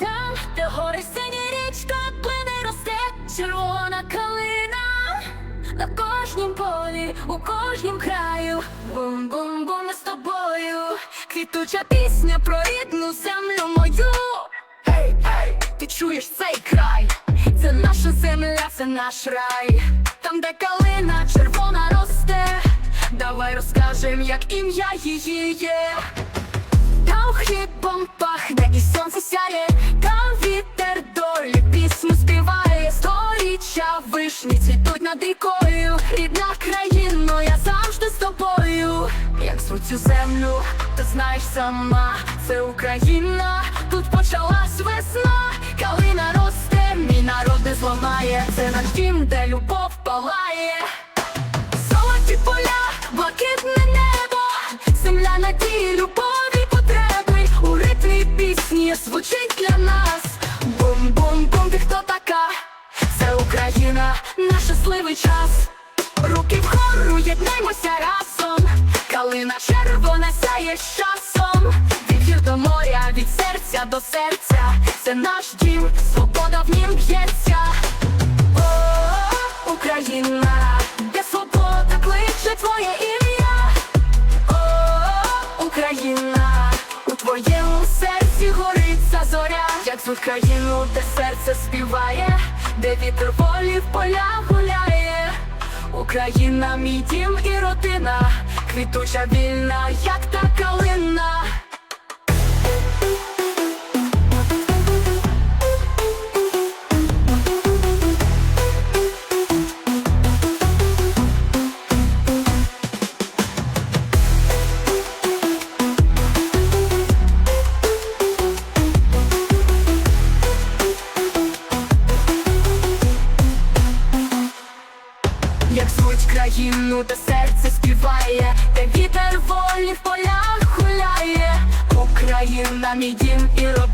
Там, де гори сині річка плине росте червона калина на кожнім полі, у кожнім краю. Бум-бум-бум з тобою. Квітуча пісня про рідну землю мою. Гей, гей, ти чуєш цей край? Це наша земля, це наш рай. Там, де калина червона росте. Давай розкажем, як ім'я її є. Там хлібом пахне сторіччя цвітуть над рікою, рідна країно, я завжди з тобою. Як звуть цю землю, ти знаєш сама, це Україна, тут почалась весна, калина росте, мій народ не зламає, це наш дім, де любов палає. Золоті поля, блакитне небо, земля надії, любові, потреби. У ритмі пісні звучить щасливий час. Руки вгору, єднаймося разом. Калина червона сяє з часом. Від до моря, від серця до серця. Це наш дім, свобода в нім б'ється. О, Україна, де свобода кличе твоє ім'я. О, Україна, у твоєму серці гориться зоря, як звуть країну, де серце співає, де вітер волі в поля гуляє. Україна, мій дім і родина, квітуча вільна, як та калина. Як звуть країну, де серце співає, де вітер волі в полях гуляє. Україна, мій дім і вільна,